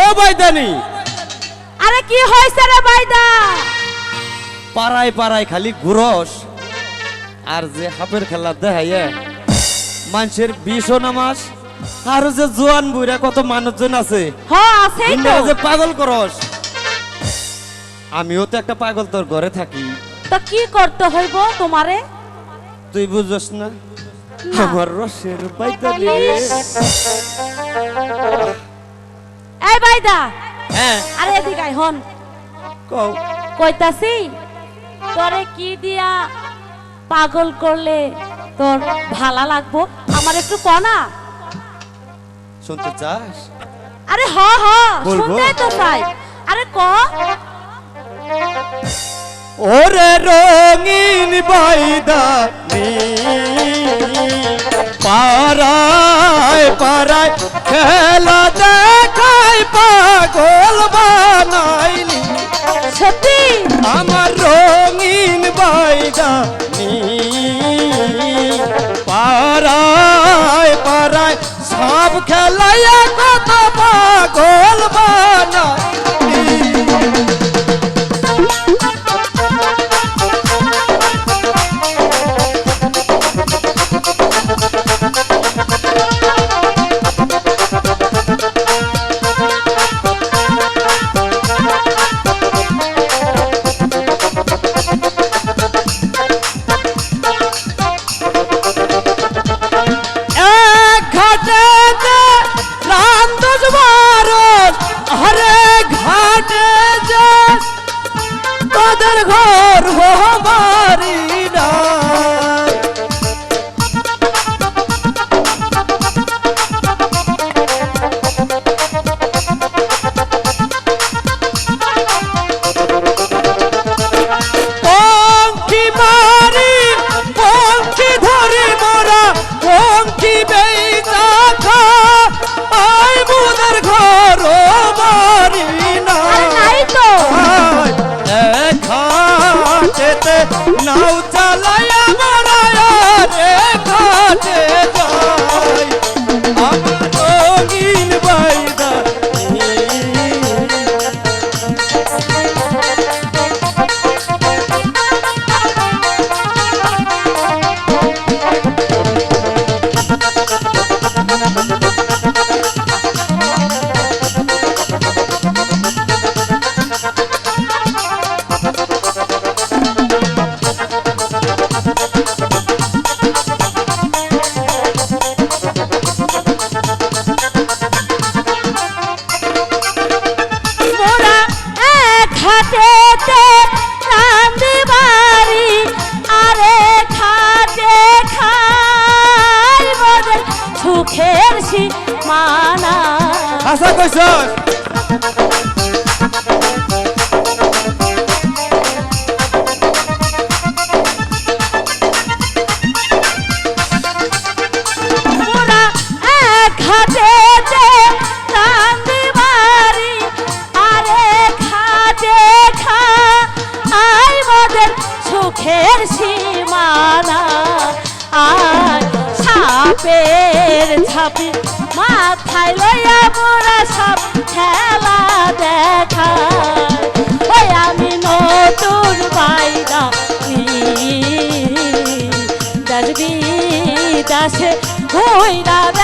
ও বাইদানি আরে কি হয়েছে রে বাইদা পাড়ায় পাড়ায় খালি ঘুরস। আর যে হাফের খেলা দেখাইয়ে মানুষের বিশও নামাজ আর যে জোয়ান বুড়া কত মানুষজন আছে। যে পাগল করস। আমিও তো একটা পাগল তোর ঘরে থাকি। তা কি করতে হইব তোমারে? তুই বুঝস না? না। আমার রসের বাইদানি এই বাইদা। হ্যাঁ। আরে এদিকে আয় হন। কও। কইতাছি তোরে কি দিয়া পাগল করলে তোর ভালা লাগবো? আমার একটু কনা শুনতে চাস? আরে হ হ? শুনতেই তো চাই। আরে ক? ওরে রঙিন বাইদানি পাড়ায় পাড়ায় খেলা পাড়ায় পাড়ায় সব খেলাইয়া কত পাগল বানাইলি আশা মোদের সুখের সীমানা আর সাপের ছাপি মাথায় হইরা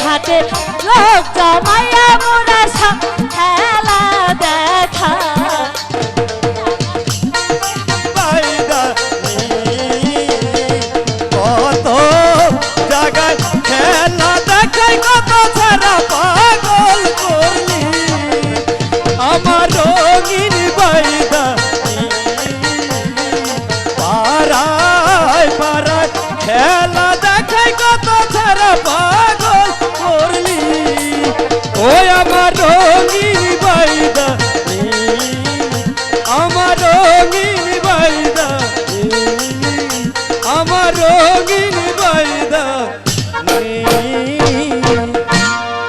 ঘাটে লোক জমাইয়া মোরা